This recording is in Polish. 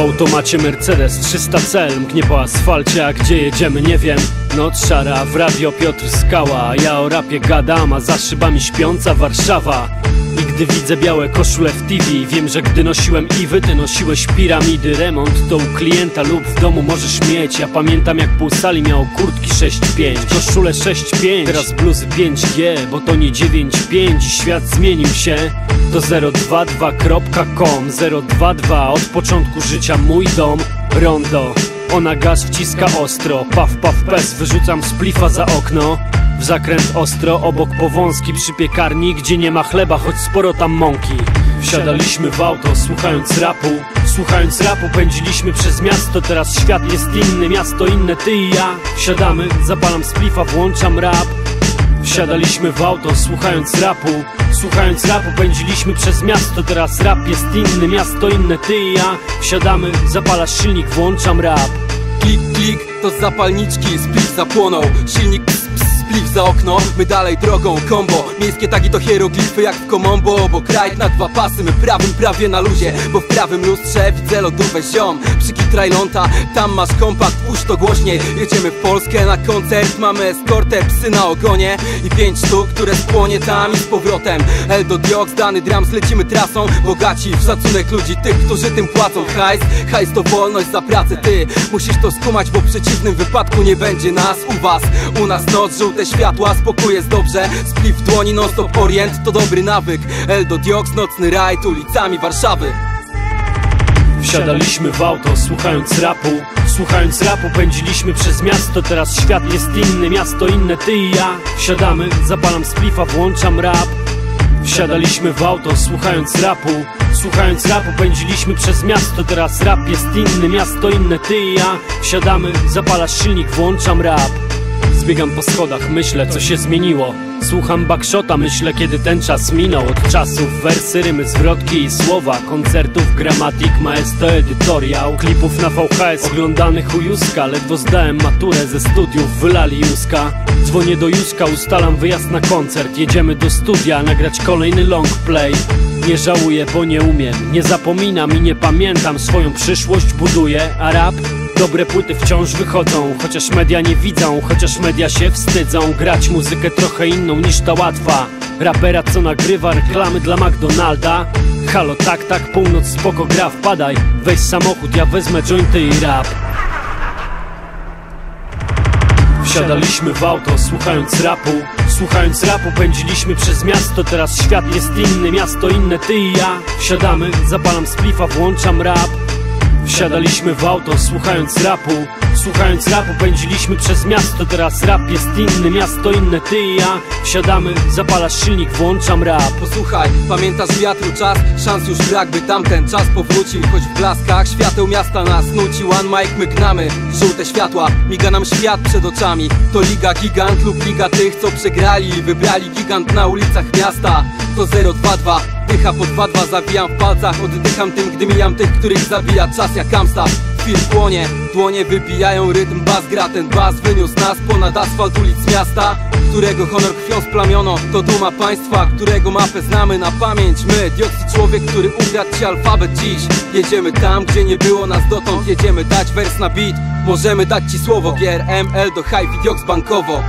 automacie Mercedes 300 Mknie po asfalcie, a gdzie jedziemy nie wiem. Noc szara, w radio Piotr Skała Ja o rapie gadam, a za szybami śpiąca Warszawa. I gdy widzę białe koszule w TV Wiem, że gdy nosiłem Iwy, ty nosiłeś piramidy. Remont to u klienta lub w domu możesz mieć. Ja pamiętam jak pół sali miało kurtki 6.5 Koszule 6.5, teraz bluzy 5G Bo to nie 9.5 świat zmienił się To 022.com 022 od początku życia mój dom. Rondo. Ona gaz wciska ostro, paf paf pes. Wyrzucam splifa za okno. W zakręt ostro, obok powązki przy piekarni Gdzie nie ma chleba, choć sporo tam mąki. Wsiadaliśmy w auto, słuchając rapu. Słuchając rapu pędziliśmy przez miasto. Teraz świat jest inny, miasto inne, ty i ja. Wsiadamy, zapalam splifa, włączam rap Wsiadaliśmy w auto, słuchając rapu. Słuchając rapu pędziliśmy przez miasto. Teraz rap jest inny, miasto inne, ty i ja Wsiadamy, zapalasz silnik, włączam rap. Klik, klik, to zapalniczki, spliff zapłonął. Silnik spliff za okno My dalej drogą, combo Miejskie tagi to hieroglify jak w komombo Bo kraj na dwa pasy, my prawym prawie na luzie Bo w prawym lustrze widzę lodówę ziom. Przyki trajląta, tam masz kompakt, puść to głośniej. Jedziemy w Polskę na koncert Mamy eskortę, psy na ogonie I pięć sztuk, które spłonie tam i z powrotem. Eldo Diox, dany drums, lecimy trasą. Bogaci w szacunek ludzi, tych, którzy tym płacą. Hajs, hajs to wolność za pracę, ty Musisz to skumać, bo w przeciwnym wypadku nie będzie nas U was, u nas noc, żółte światła, spokój jest dobrze. Spliff w dłoni, non stop orient, to dobry nawyk. Eldo Diox, nocny rajd ulicami Warszawy. Wsiadaliśmy w auto, słuchając rapu. Słuchając rapu pędziliśmy przez miasto. Teraz świat jest inny, miasto inne, ty i ja. Wsiadamy, zapalam splifa, włączam rap. Wsiadaliśmy w auto, słuchając rapu. Słuchając rapu pędziliśmy przez miasto. Teraz rap jest inny, miasto inne, ty i ja. Wsiadamy, zapalasz silnik, włączam rap Zbiegam po schodach, myślę co się zmieniło. Słucham backshota, myślę kiedy ten czas minął. Od czasów wersy, rymy, zwrotki i słowa. Koncertów, gramatik, maestro, edytoriał Klipów na VHS, oglądanych u Juska. Ledwo zdałem maturę ze studiów, wylali Juska. Dzwonię do Juska, ustalam wyjazd na koncert. Jedziemy do studia, nagrać kolejny long play. Nie żałuję, bo nie umiem. Nie zapominam i nie pamiętam. Swoją przyszłość buduję, a rap Dobre płyty wciąż wychodzą, chociaż media nie widzą, chociaż media się wstydzą. Grać muzykę trochę inną niż ta łatwa. Rapera co nagrywa reklamy dla McDonalda? Halo tak tak, północ spoko gra wpadaj. Weź samochód, ja wezmę jointy i rap. Wsiadaliśmy w auto, słuchając rapu. Słuchając rapu pędziliśmy przez miasto. Teraz świat jest inny, miasto inne, ty i ja. Wsiadamy, zapalam splifa, włączam rap Wsiadaliśmy w auto, słuchając rapu. Słuchając rapu pędziliśmy przez miasto. Teraz rap jest inny, miasto inne, ty i ja Wsiadamy, zapalasz silnik, włączam rap. Posłuchaj, pamiętasz wiatru czas? Szans już brak, by tamten czas powrócił. Choć w blaskach świateł miasta nas nuci. One mic my gnamy, żółte światła. Miga nam świat przed oczami. To liga gigant lub liga tych, co przegrali wybrali gigant na ulicach miasta. To 022 Dycha po 2-2 zawijam w palcach. Oddycham tym, gdy mijam tych, których zabija czas jak Amstaff Chwil płonie, dłonie wybijają rytm Bas gra. Ten bas, wyniósł nas ponad asfalt ulic miasta. Którego honor krwią splamiono To duma państwa, którego mapę znamy na pamięć My, dioksy człowiek, który ukradł ci alfabet dziś. Jedziemy tam, gdzie nie było nas dotąd. Jedziemy dać wers na beat. Możemy dać ci słowo Gier, ML do High Dioks bankowo